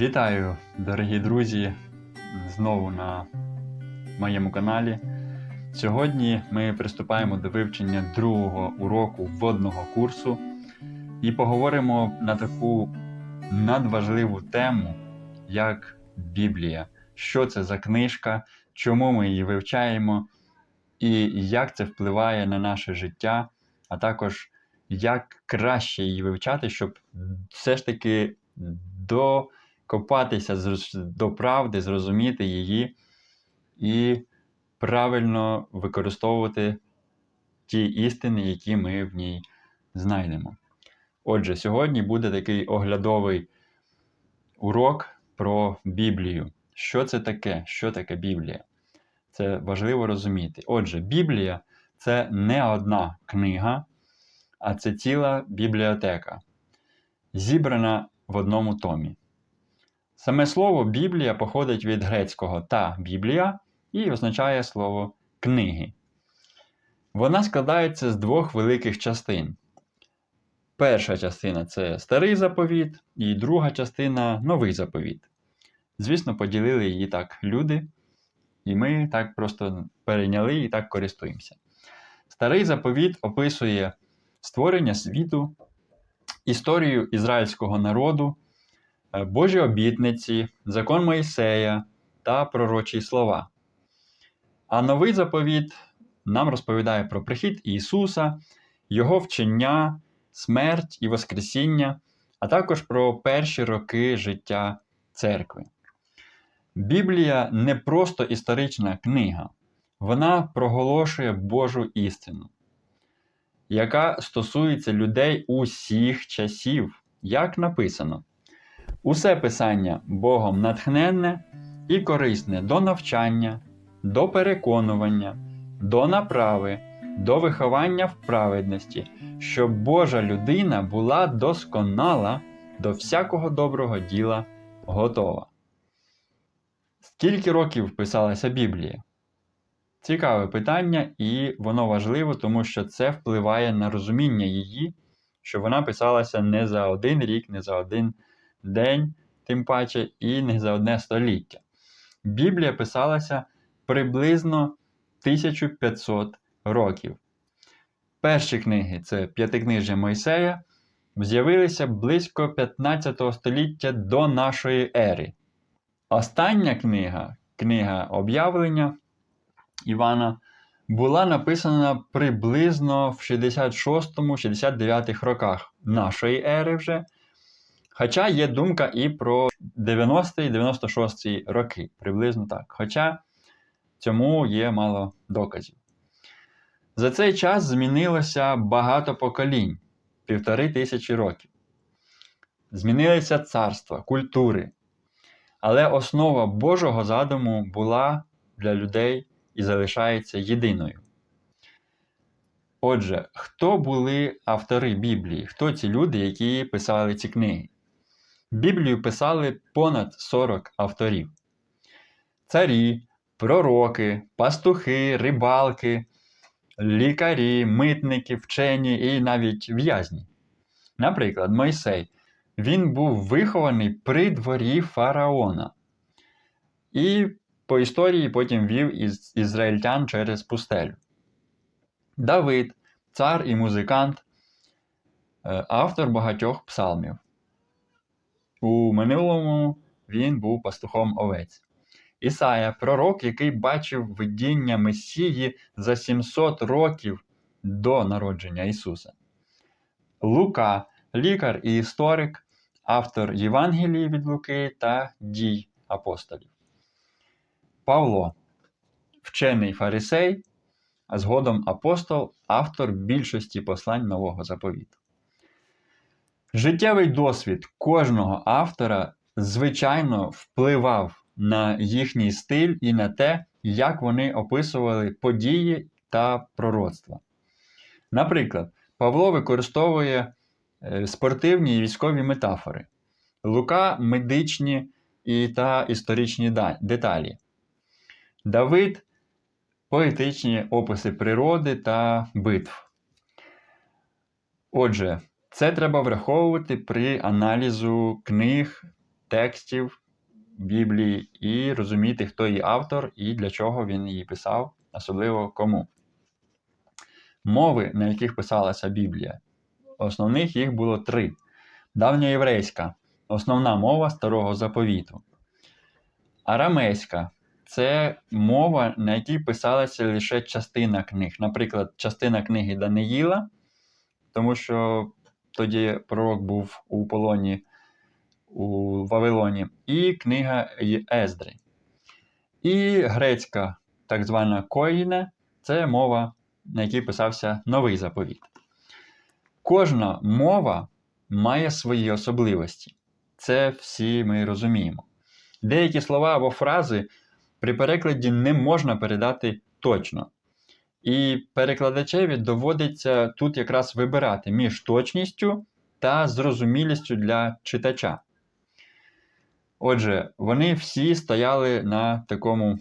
Вітаю, дорогі друзі, знову на моєму каналі. Сьогодні ми приступаємо до вивчення другого уроку водного курсу і поговоримо на таку надважливу тему, як Біблія. Що це за книжка, чому ми її вивчаємо, і як це впливає на наше життя, а також як краще її вивчати, щоб все ж таки до копатися до правди, зрозуміти її і правильно використовувати ті істини, які ми в ній знайдемо. Отже, сьогодні буде такий оглядовий урок про Біблію. Що це таке? Що таке Біблія? Це важливо розуміти. Отже, Біблія це не одна книга, а це ціла бібліотека, зібрана в одному томі. Саме слово Біблія походить від грецького та Біблія і означає слово книги. Вона складається з двох великих частин. Перша частина це старий заповіт, і друга частина новий заповіт. Звісно, поділили її так люди, і ми так просто перейняли і так користуємося. Старий заповіт описує створення світу, історію ізраїльського народу. Е, Божі обітниці, закон Моїсея та пророчі слова. А новий заповіт нам розповідає про прихід Ісуса, Його вчення, смерть і Воскресіння, а також про перші роки життя церкви. Біблія не просто історична книга, вона проголошує Божу істину, яка стосується людей усіх часів, як написано. Усе писання Богом натхненне і корисне до навчання, до переконування, до направи, до виховання в праведності, щоб Божа людина була досконала до всякого доброго діла готова. Скільки років писалася Біблія? Цікаве питання, і воно важливо, тому що це впливає на розуміння її, що вона писалася не за один рік, не за один день, тим паче, і не за одне століття. Біблія писалася приблизно 1500 років. Перші книги це п'ятикнижжя Мойсея, з'явилися близько 15 століття до нашої ери. Остання книга, книга об'явлення Івана, була написана приблизно в 66-69 роках нашої ери вже. Хоча є думка і про 90-96 роки, приблизно так. Хоча цьому є мало доказів. За цей час змінилося багато поколінь півтори тисячі років. Змінилися царства, культури. Але основа Божого задуму була для людей і залишається єдиною. Отже, хто були автори Біблії? Хто ці люди, які писали ці книги? Біблію писали понад 40 авторів: царі, пророки, пастухи, рибалки, лікарі, митники, вчені і навіть в'язні. Наприклад, Мойсей. Він був вихований при дворі фараона. І по історії потім вів із ізраїльтян через пустелю. Давид, цар і музикант, е, автор багатьох псалмів. У минулому він був пастухом овець. Ісая пророк, який бачив видіння Месії за 700 років до народження Ісуса. Лука, лікар і історик, автор Євангелії від Луки та дій апостолів. Павло, вчений фарисей, а згодом апостол, автор більшості послань Нового заповіту. Життєвий досвід кожного автора, звичайно, впливав на їхній стиль і на те, як вони описували події та пророцтва. Наприклад, Павло використовує е, спортивні і військові метафори, Лука медичні і та історичні деталі. Давид поетичні описи природи та битв. Отже, Це треба враховувати при аналізу книг текстів Біблії і розуміти, хто її автор і для чого він її писав, особливо кому. Мови, на яких писалася Біблія, основних їх було три: давньоєврейська основна мова старого заповіту. Арамейська це мова, на якій писалася лише частина книг. Наприклад, частина книги Даниїла, тому що тоді пророк був у полоні у Вавилоні, і книга Ездри. І грецька, так звана Коїне, це мова, на якій писався новий заповіт. Кожна мова має свої особливості. Це всі ми розуміємо. Деякі слова або фрази при перекладі не можна передати точно. І перекладачеві доводиться тут якраз вибирати між точністю та зрозумілістю для читача. Отже, вони всі стояли на такому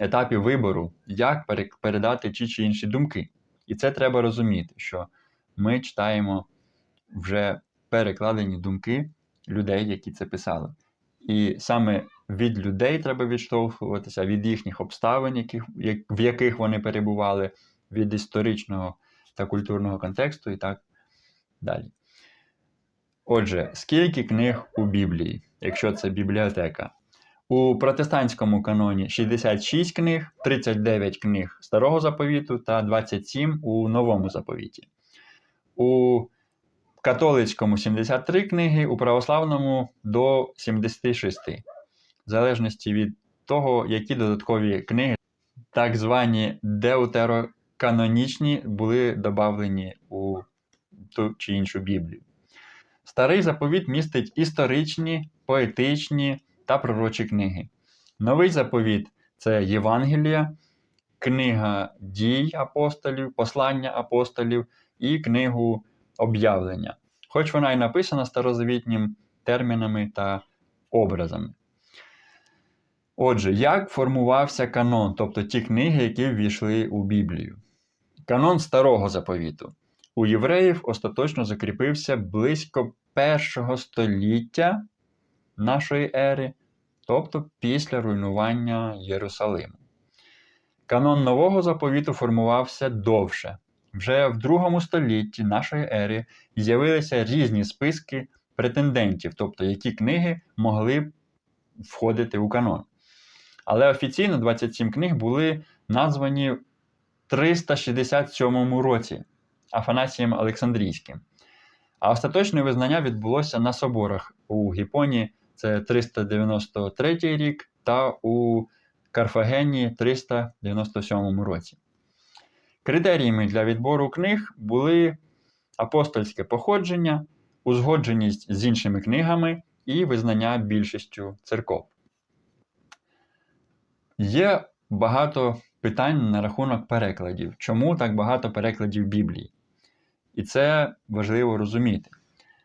етапі вибору, як передати ті чи інші думки. І це треба розуміти, що ми читаємо вже перекладені думки людей, які це писали. І саме від людей треба відштовхуватися, від їхніх обставин, яких, в яких вони перебували, від історичного та культурного контексту і так далі. Отже, скільки книг у Біблії, якщо це бібліотека? У протестантському каноні 66 книг, 39 книг Старого заповіту та 27 у Новому заповіті. У католицькому 73 книги, у православному до 76, в залежності від того, які додаткові книги, так звані деутероканонічні, були додавлені у ту чи іншу Біблію. Старий заповіт містить історичні, поетичні та пророчі книги. Новий заповіт це Євангелія, книга дій апостолів, послання апостолів і книгу об'явлення. Хоч вона і написана старозавітнім термінами та образами. Отже, як формувався канон, тобто ті книги, які ввійшли у Біблію? Канон старого заповіту у євреїв остаточно закріпився близько першого століття нашої ери, тобто після руйнування Єрусалиму. Канон нового заповіту формувався довше. Вже в другому столітті нашої ери з'явилися різні списки претендентів, тобто які книги могли входити у канон. Але офіційно 27 книг були названі в 367 році Афанасієм Олександрійським. А остаточне визнання відбулося на соборах у Гіпоні це 393 рік, та у Карфагені 397 році. Критеріями для відбору книг були апостольське походження, узгодженість з іншими книгами і визнання більшістю церков. Є багато питань на рахунок перекладів. Чому так багато перекладів Біблії? І це важливо розуміти.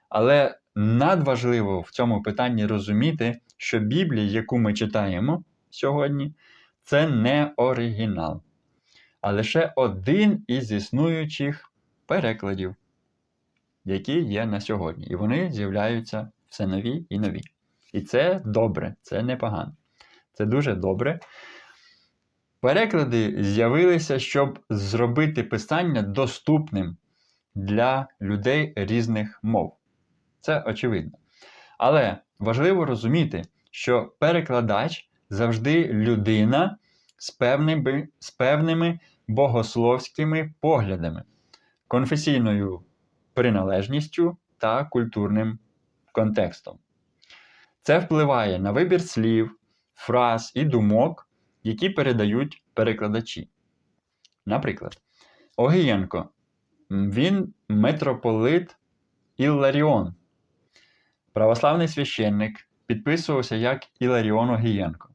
Але надважливо в цьому питанні розуміти, що Біблія, яку ми читаємо сьогодні, це не оригінал, а лише один із існуючих перекладів, які є на сьогодні. І вони з'являються все нові і нові. І це добре, це непогано. Це дуже добре. Переклади з'явилися, щоб зробити писання доступним для людей різних мов. Це очевидно. Але важливо розуміти, що перекладач завжди людина з певними, з певними богословськими поглядами, конфесійною приналежністю та культурним контекстом. Це впливає на вибір слів, фраз і думок, які передають перекладачі. Наприклад, Огієнко він митрополит Ілларіон. Православний священник підписувався як Іларіон Огієнко.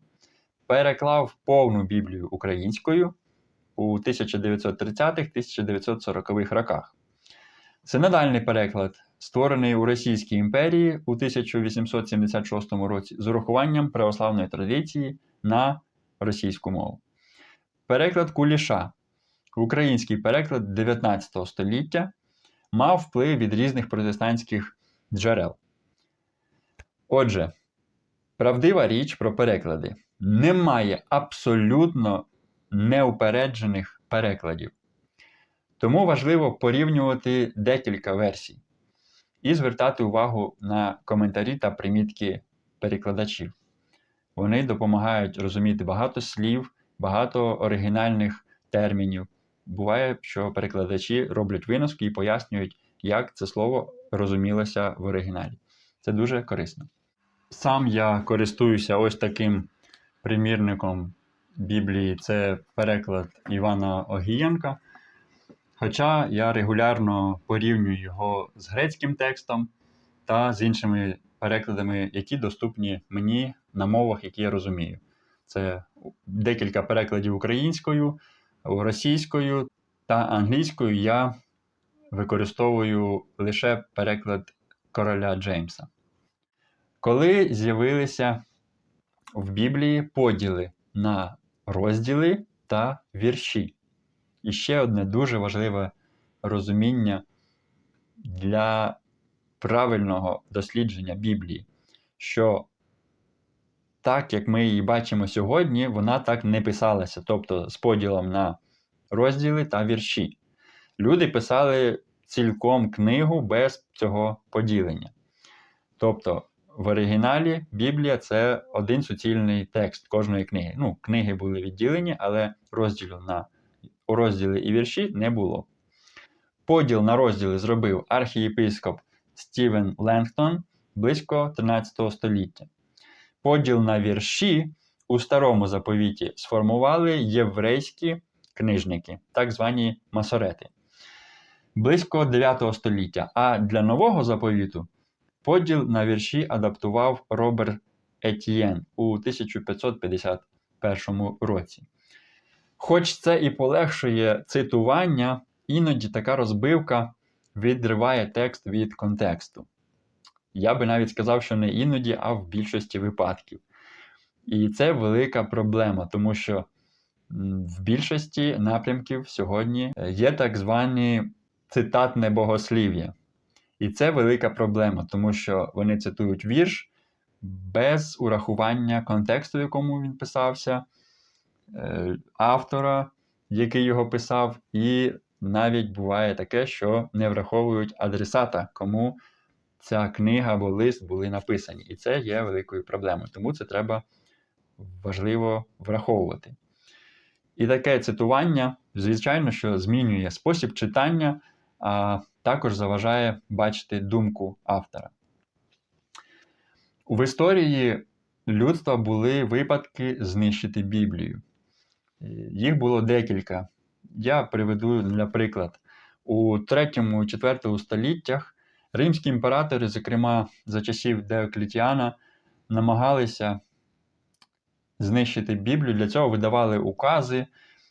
Переклав повну Біблію українською у 1930-1940-х роках. Синодальний переклад, створений у Російській імперії у 1876 році з урахуванням православної традиції на російську мову. Переклад Куліша Український переклад 19 століття мав вплив від різних протестантських джерел. Отже, правдива річ про переклади. Немає абсолютно неупереджених перекладів. Тому важливо порівнювати декілька версій і звертати увагу на коментарі та примітки перекладачів. Вони допомагають розуміти багато слів, багато оригінальних термінів. Буває, що перекладачі роблять виноски і пояснюють, як це слово розумілося в оригіналі. Це дуже корисно. Сам я користуюся ось таким примірником Біблії, це переклад Івана Огієнка. Хоча я регулярно порівнюю його з грецьким текстом та з іншими перекладами, які доступні мені на мовах, які я розумію. Це декілька перекладів українською, російською та англійською я використовую лише переклад короля Джеймса. Коли з'явилися в Біблії поділи на розділи та вірші. І ще одне дуже важливе розуміння для правильного дослідження Біблії, що так, як ми її бачимо сьогодні, вона так не писалася, тобто з поділом на розділи та вірші. Люди писали цілком книгу без цього поділення. Тобто, в оригіналі Біблія це один суцільний текст кожної книги. Ну, книги були відділені, але розділу на розділи і вірші не було. Поділ на розділи зробив архієпископ Стівен Ленгтон близько 13 століття. Поділ на вірші у старому заповіті сформували єврейські книжники, так звані масорети, близько 9 століття. А для нового заповіту поділ на вірші адаптував Роберт Етьєн у 1551 році. Хоч це і полегшує цитування, іноді така розбивка відриває текст від контексту. Я би навіть сказав, що не іноді, а в більшості випадків. І це велика проблема, тому що в більшості напрямків сьогодні є так звані цитатне богослів'я. І це велика проблема, тому що вони цитують вірш без урахування контексту, в якому він писався, е, автора, який його писав, і навіть буває таке, що не враховують адресата, кому ця книга або лист були написані. І це є великою проблемою. Тому це треба важливо враховувати. І таке цитування, звичайно, що змінює спосіб читання, а також заважає бачити думку автора. В історії людства були випадки знищити Біблію. Їх було декілька. Я приведу, наприклад, у 3-4 століттях римські імператори, зокрема за часів Деоклітіана, намагалися знищити Біблію. Для цього видавали укази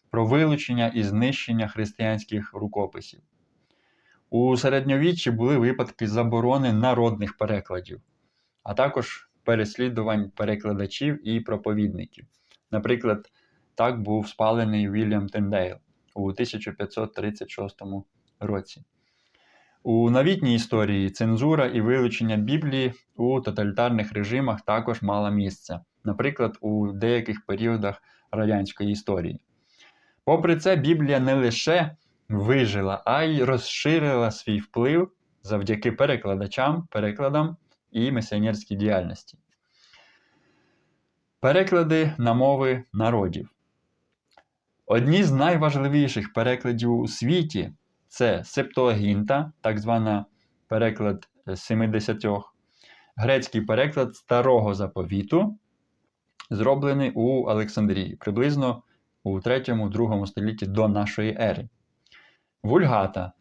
про вилучення і знищення християнських рукописів. У середньовіччі були випадки заборони народних перекладів, а також переслідувань перекладачів і проповідників. Наприклад, так був спалений Вільям Тендейл у 1536 році. У новітній історії цензура і вилучення Біблії у тоталітарних режимах також мала місце, наприклад, у деяких періодах радянської історії. Попри це, Біблія не лише вижила, а й розширила свій вплив завдяки перекладачам, перекладам і місіонерській діяльності. Переклади на мови народів. Одні з найважливіших перекладів у світі це Септуагінта, так звана переклад 70, грецький переклад старого заповіту, зроблений у Олександрії приблизно у 3-2 столітті до нашої ери. Вульгата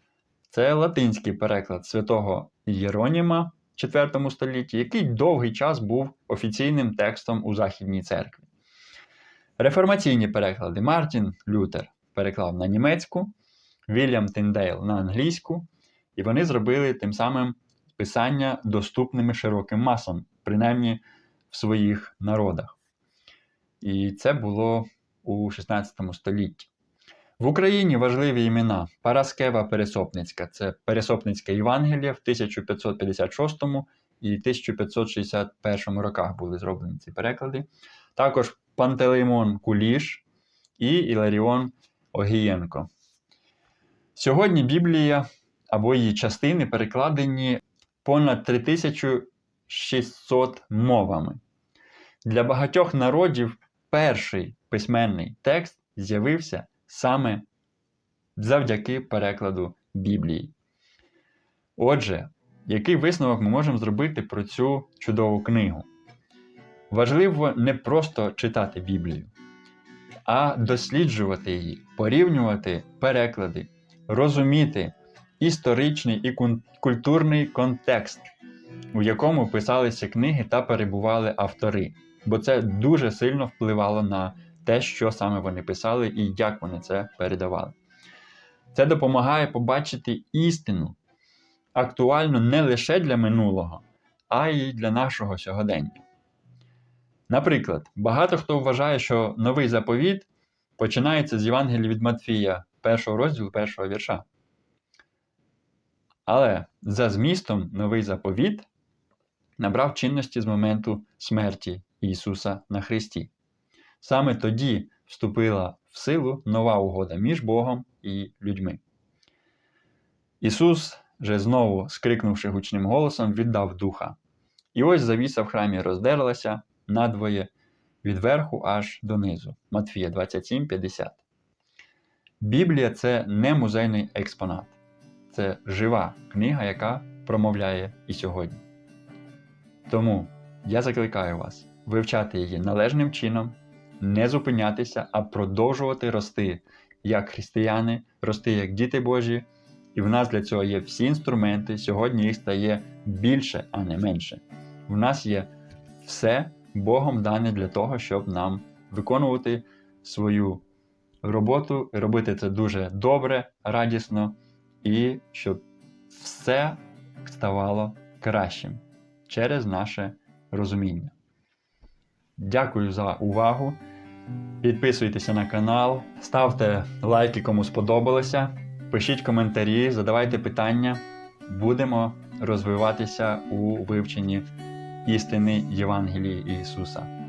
це латинський переклад святого Єроніма 4 столітті, який довгий час був офіційним текстом у Західній церкві. Реформаційні переклади Мартін Лютер переклав на німецьку, Вільям Тиндейл на англійську, і вони зробили тим самим писання доступними широким масам, принаймні в своїх народах. І це було у 16 столітті. В Україні важливі імена Параскева Пересопницька це Пересопницьке Євангеліє в 1556 і 1561 роках були зроблені ці переклади. Також Пантелеймон Куліш і Іларіон Огієнко. Сьогодні Біблія або її частини перекладені понад 3600 мовами. Для багатьох народів перший письменний текст з'явився саме завдяки перекладу Біблії. Отже, який висновок ми можемо зробити про цю чудову книгу? Важливо не просто читати Біблію, а досліджувати її, порівнювати переклади, розуміти історичний і культурний контекст, у якому писалися книги та перебували автори. Бо це дуже сильно впливало на те, що саме вони писали і як вони це передавали. Це допомагає побачити істину, актуальну не лише для минулого, а й для нашого сьогодення. Наприклад, багато хто вважає, що новий заповіт починається з Євангелія від Матфія, першого розділу, першого вірша. Але за змістом новий заповіт набрав чинності з моменту смерті Ісуса на Христі. Саме тоді вступила в силу нова угода між Богом і людьми. Ісус же знову, скрикнувши гучним голосом, віддав духа. І ось завіса в храмі роздерлася надвоє від верху аж донизу. Матфія 27,50. Біблія це не музейний експонат, це жива книга, яка промовляє і сьогодні. Тому я закликаю вас вивчати її належним чином, не зупинятися, а продовжувати рости як християни, рости як діти Божі. І в нас для цього є всі інструменти. Сьогодні їх стає більше, а не менше. В нас є все Богом дане для того, щоб нам виконувати свою роботу, робити це дуже добре, радісно, і щоб все ставало кращим через наше розуміння. Дякую за увагу. Підписуйтеся на канал, ставте лайки, кому сподобалося. Пишіть коментарі, задавайте питання. Будемо розвиватися у вивченні істини Євангелії Ісуса.